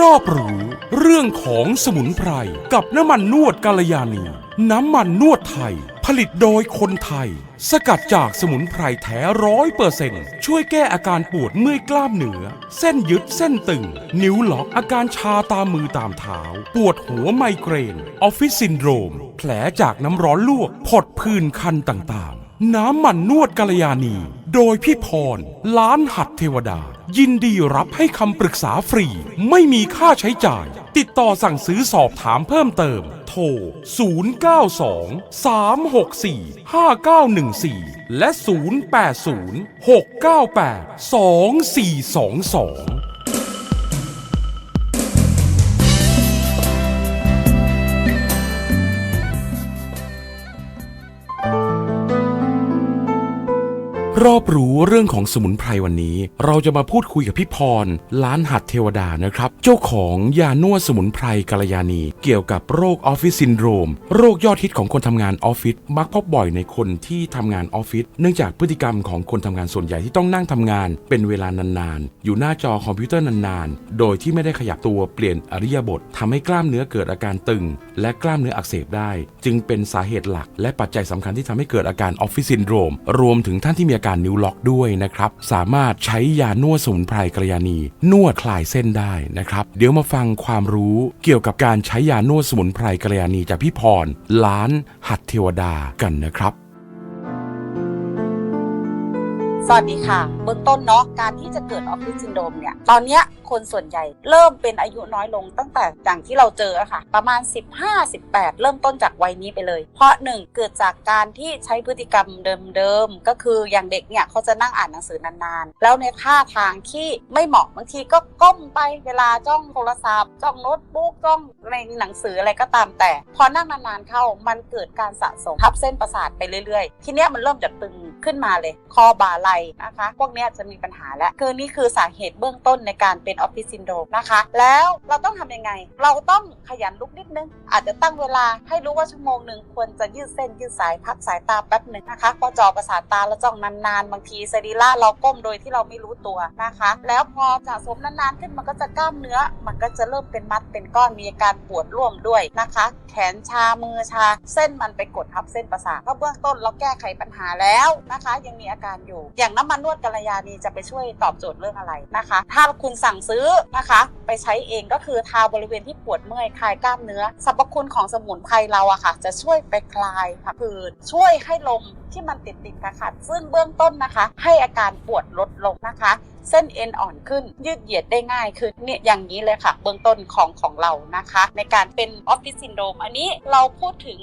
รอบรู้ เรื่องของสมุนไพร กับน้ำมันนวดกาลยานี น้ำมันนวดไทย ผลิตโดยคนไทย สกัดจากสมุนไพรแท้ร้อยเปอร์เซ็นช่วยแก้อาการปวดเมื่อยกล้ามเนื้อ เส้นยึดเส้นตึง นิ้วหลอกอาการชาตามมือตามเท้า ปวดหัวไมเกรน ออฟฟิศซินโดรม แผลจากน้ำร้อนลวกผดผื่นคันต่างๆ น้ำมันนวดกาลยานี โดยพี่พร ล้านหัดเทวดา ยินดีรับให้คำปรึกษาฟรี ไม่มีค่าใช้จ่าย ติดต่อสั่งซื้อสอบถามเพิ่มเติม โทร 092 364 5914 และ 080 698 2422 รอบรู้เรื่องของสมุนไพรวันนี้ เราจะมาพูดคุยกับพี่พร ล้านหัดเทวดานะครับ เจ้าของยานวดสมุนไพรกัลยาณีเกี่ยวกับโรคออฟฟิศซินโดรม โรคยอดฮิตของคนทำงานออฟฟิศมักพบบ่อยในคนที่ทำงานออฟฟิศเนื่องจากพฤติกรรมของคนทำงานส่วนใหญ่ที่ต้องนั่งทำงาน เป็นเวลานานๆ อยู่หน้าจอคอมพิวเตอร์นานๆ โดยที่ไม่ได้ขยับตัวเปลี่ยนอริยบททำให้กล้ามเนื้อเกิดอาการตึง และกล้ามเนื้ออักเสบได้ จึงเป็นสาเหตุหลัก และปัจจัยสำคัญที่ทำให้เกิดอาการออฟฟิศซินโดรม รวมถึงท่านที่มีอาการนิ้วล็อกด้วยนะครับ สามารถใช้ยานวดสมุนไพรกระยานี นวดคลายเส้นได้นะครับ เดี๋ยวมาฟังความรู้เกี่ยวกับการใช้ยานวดสมุนไพรกระยานีจากพี่พรล้านหัดเทวดากันนะครับสวัสดีค่ะ เบื้องต้นเนาะการที่จะเกิดออฟฟิศซินโดรมเนี่ย ตอนเนี้ย คนส่วนใหญ่ เริ่มเป็นอายุน้อยลงตั้งแต่อย่างที่เราเจอค่ะ ประมาณ 15-18 เริ่มต้นจากวัยนี้ไปเลย เพราะหนึ่งเกิดจากการที่ใช้พฤติกรรมเดิมๆ ก็คืออย่างเด็กเนี่ยเขาจะนั่งอ่านหนังสือนานๆ แล้วในท่าทางที่ไม่เหมาะบางทีก็ก้มไปเวลาจ้องโทรศัพท์จ้องโน้ตบุ๊กจ้องในหนังสืออะไรก็ตามแต่ พอนั่งนานๆเข้ามันเกิดการสะสมทับเส้นประสาทไปเรื่อยๆ ทีเนี้ยมันเริ่มจะตึงขึ้นมาเลย คอบ่าไหลนะคะ พวกเนี้ยจะมีปัญหาแล้วคือนี่คือสาเหตุเบื้องต้นในการเป็นออฟฟิศซินโดรมนะคะ แล้วเราต้องทำยังไง เราต้องขยันลุกนิดนึง อาจจะตั้งเวลาให้รู้ว่าชั่วโมงหนึ่งควรจะยืดเส้นยืดสายพักสายตาแป๊บหนึ่งนะคะพอจอประสาทตาแล้วจ้องนานๆ บางทีสรีระเราก้มโดยที่เราไม่รู้ตัวนะคะ แล้วพอสะสมนานๆขึ้นมันก็จะกล้ามเนื้อ มันก็จะเริ่มเป็นมัดเป็นก้อนมีอาการปวดร่วมด้วยนะคะ แขนชามือชา เส้นมันไปกดทับเส้นประสาทก็เบื้องต้นเราแก้ไขปัญหาแล้วนะคะ ยังมีอาการอยู่ อย่างน้ำมันนวดกัลยาณีจะไปช่วยตอบโจทย์เรื่องอะไรนะคะ ถ้าคุณสั่งซื้อนะคะ ไปใช้เองก็คือทาบริเวณที่ปวดเมื่อยคลายกล้ามเนื้อสรรพคุณของสมุนไพรเราอะค่ะ จะช่วยไปคลายผักผืดช่วยให้ลมที่มันติดติดๆขัดซึ่งเบื้องต้นนะคะ ให้อาการปวดลดลงนะคะ เส้นเอ็นอ่อนขึ้น ยืดเหยียดได้ง่ายขึ้นเนี่ยอย่างนี้เลยค่ะ เบื้องต้นของของเรานะคะ ในการเป็นออฟฟิศซินโดรมอันนี้เราพูดถึง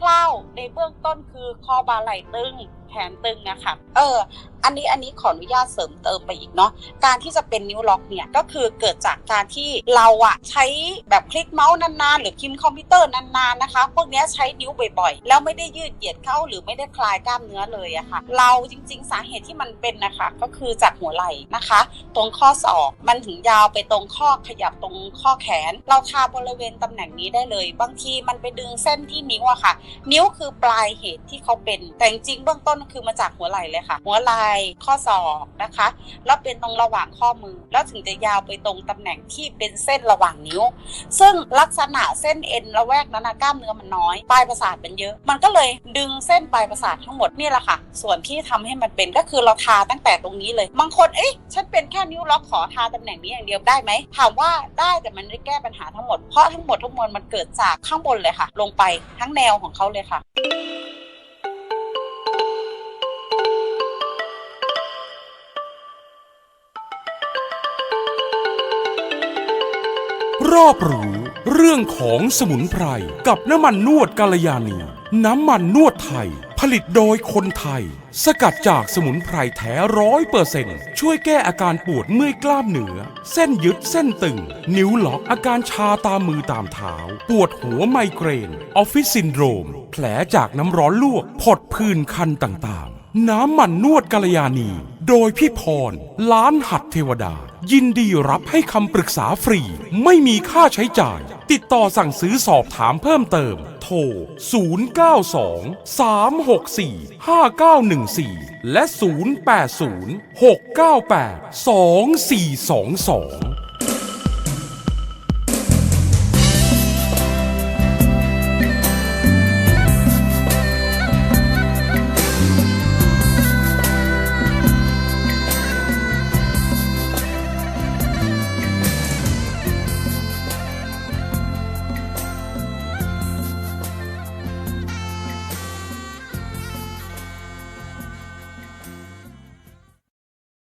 คร่าวๆในเบื้องต้นคือคอบ่าไหล่ตึง แขนตึงอะค่ะ เออ อันนี้อันนี้ขออนุญาตเสริมเติมไปอีกเนาะ การที่จะเป็นนิ้วล็อกเนี่ยก็คือเกิดจากการที่เราอะใช้แบบคลิกเมาส์นานๆ หรือพิมพ์คอมพิวเตอร์นานๆนะคะ พวกนี้ใช้นิ้วบ่อยๆ แล้วไม่ได้ยืดเหยียดเข้าหรือไม่ได้คลายกล้ามเนื้อเลยอะค่ะ เราจริง ๆ สาเหตุที่มันเป็นนะคะ ก็คือจากหัวไหล่นะคะ ตรงข้อศอกมันถึงยาวไปตรงข้อขยับตรงข้อแขน เราทาบริเวณตำแหน่งนี้ได้เลย บางทีมันไปดึงเส้นที่นิ้วอะค่ะ นิ้วคือปลายเหตุที่เขาเป็น แต่จริงๆเบื้องต้นนคือมาจากหัวไหล่เลยค่ะ หัวไหล่ข้อศอกนะคะ แล้วเป็นตรงระหว่างข้อมือ แล้วถึงจะยาวไปตรงตำแหน่งที่เป็นเส้นระหว่างนิ้ว ซึ่งลักษณะเส้นเอ็นระแวกนั้นนะกล้ามเนื้อมันน้อยปลายประสาทเป็นเยอะ มันก็เลยดึงเส้นปลายประสาททั้งหมดนี่แหละค่ะ ส่วนที่ทำให้มันเป็นก็คือเราทาตั้งแต่ตรงนี้เลยบางคนเอ๊ะฉันเป็นแค่นิ้วล็อกขอทาตำแหน่งนี้อย่างเดียวได้ไหมถามว่าได้แต่มันไม่แก้ปัญหาทั้งหมดเพราะทั้งหมดทั้งมวลมันเกิดจากข้างบนเลยค่ะ ลงไปทั้งแนวของเขาเลยค่ะ รอบรู้เรื่องของสมุนไพรกับน้ำมันนวดกาลยานีน้ำมันนวดไทย ผลิตโดยคนไทย สกัดจากสมุนไพรแท้ร้อยเปอร์เซนช่วยแก้อาการปวดเมื่อยกล้ามเนื้อเส้นยึดเส้นตึง นิ้วล็อกอาการชาตามมือตามเท้า ปวดหัวไมเกรน ออฟฟิศซินโดรม แผลจากน้ำร้อนลวกผดผื่นคันต่างๆ น้ำมันนวดกาลยานี โดยพี่พรล้านหัดเทวดา ยินดีรับให้คำปรึกษาฟรี ไม่มีค่าใช้จ่าย ติดต่อสั่งซื้อสอบถามเพิ่มเติม โทร 092 364 5914 และ 080 698 2422